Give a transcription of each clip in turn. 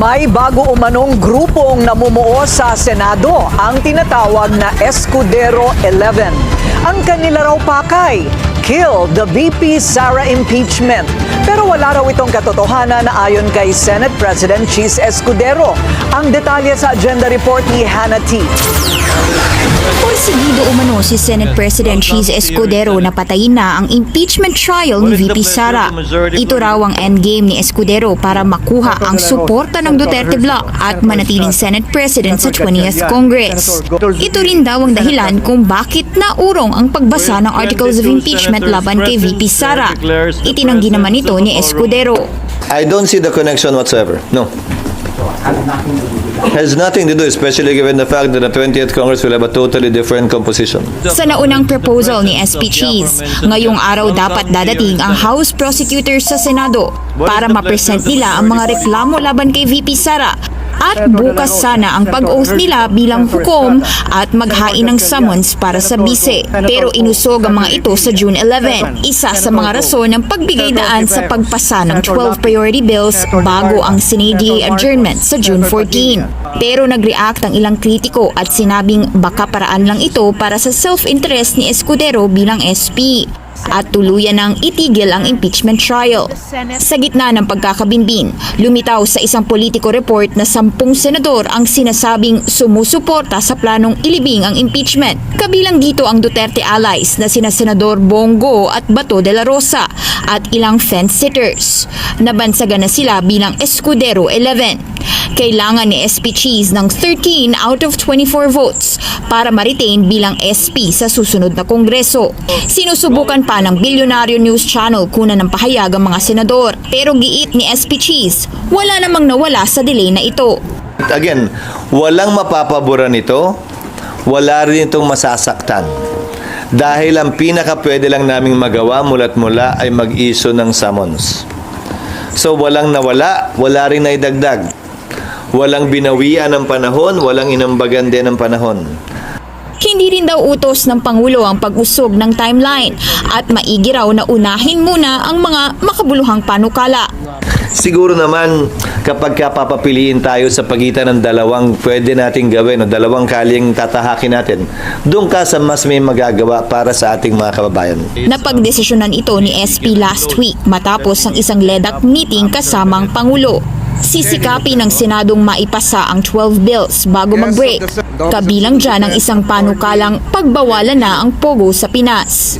May bago umanong grupong namumuo sa Senado, ang tinatawag na Escudero 11. Ang kanila raw pakay, kill the VP Sara impeachment. Pero wala raw itong katotohanan na ayon kay Senate President Cheese Escudero. Ang detalye sa agenda report ni Hannah T. Porsigido umano si Senate President Cheese Escudero na patayin na ang impeachment trial ni VP Sara. Ito raw ang endgame ni Escudero para makuha ang suporta ng Duterte Bloc at manatiling Senate President sa 20th Congress. Ito rin daw ang dahilan kung bakit naurong ang pagbasa ng Articles of Impeachment laban kay VP Sara. Itinanggi naman ito ni Escudero. I don't see the connection whatsoever. No. Has nothing to do, especially given the fact that the 20th Congress will have a totally different composition. Sa naunang proposal ni SP Cheese, ngayong araw dapat dadating ang House Prosecutors sa Senado para ma-present nila ang mga reklamo laban kay VP Sara at bukas sana ang pag-oath nila bilang hukom at maghain ng summons para sa bise. Pero inusog ang mga ito sa June 11, isa sa mga rason ng pagbigay daan sa pagpasa ng 12 priority bills bago ang Senate adjournment sa June 14. Pero nag-react ang ilang kritiko at sinabing baka paraan lang ito para sa self-interest ni Escudero bilang SP at tuluyan ng itigil ang impeachment trial. Sa gitna ng pagkakabinbin, lumitaw sa isang politiko report na sampung senador ang sinasabing sumusuporta sa planong ilibing ang impeachment. Kabilang dito ang Duterte allies na sina Senador Bongo at Bato de la Rosa at ilang fence-sitters. Nabansagan na sila bilang Escudero 11. Kailangan ni SP Cheese ng 13 out of 24 votes para ma-retain bilang SP sa susunod na kongreso. Sinusubukan pa ng Bilyonaryo News Channel kuna ng pahayag ang mga senador. Pero giit ni SP Cheese, wala namang nawala sa delay na ito. Again, walang mapapabura nito, wala rin itong masasaktan. Dahil ang pinaka pwede lang naming magawa mula't mula ay mag-iso ng summons. So walang nawala, wala rin naidagdag. Walang binawian ng panahon, walang inambagan din ng panahon. Hindi rin daw utos ng Pangulo ang pag-usog ng timeline at maigi raw na unahin muna ang mga makabuluhang panukala. Siguro naman kapag kapapapiliin tayo sa pagitan ng dalawang pwede nating gawin o dalawang kaling tatahakin natin, doon ka sa mas may magagawa para sa ating mga kababayan. Napagdesisyonan ito ni SP last week matapos ang isang LEDAC meeting kasama ang Pangulo. Sisikapin ng Senadong maipasa ang 12 bills bago mag-break. Kabilang dyan ang isang panukalang pagbawalan na ang pogo sa Pinas.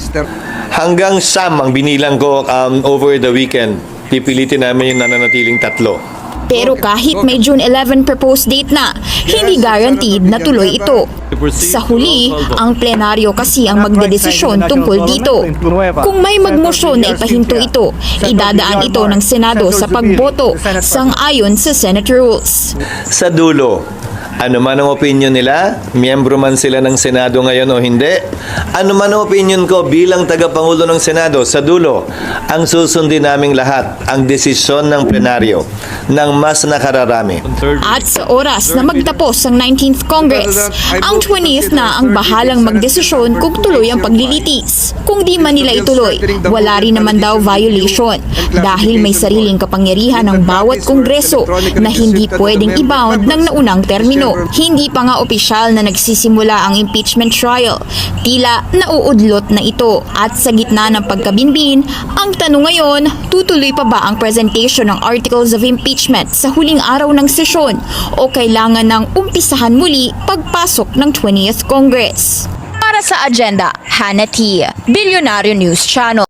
Hanggang Sam ang binilang ko um, over the weekend. Pipilitin namin yung nananatiling tatlo. Pero kahit may June 11 proposed date na, hindi guaranteed na tuloy ito. Sa huli, ang plenaryo kasi ang magdedesisyon tungkol dito. Kung may magmosyon na ipahinto ito, idadaan ito ng Senado sa pagboto sang-ayon sa Senate rules. Sa dulo, ano man ang opinion nila, miyembro man sila ng Senado ngayon o hindi, ano man ang opinion ko bilang tagapangulo ng Senado, sa dulo, ang susundin naming lahat, ang desisyon ng plenaryo ng mas nakararami. At sa oras na magtapos ang 19th Congress, ang 20th na ang bahalang magdesisyon kung tuloy ang paglilitis. Kung di man nila ituloy, wala rin naman daw violation dahil may sariling kapangyarihan ng bawat kongreso na hindi pwedeng i-bound ng naunang termino. Hindi pa nga opisyal na nagsisimula ang impeachment trial. Tila nauudlot na ito at sa gitna ng pagkabinbin, ang tanong ngayon, tutuloy pa ba ang presentation ng articles of impeachment sa huling araw ng sesyon o kailangan ng umpisahan muli pagpasok ng 20th Congress? Para sa agenda, Hannah T. Bilyonaryo News Channel.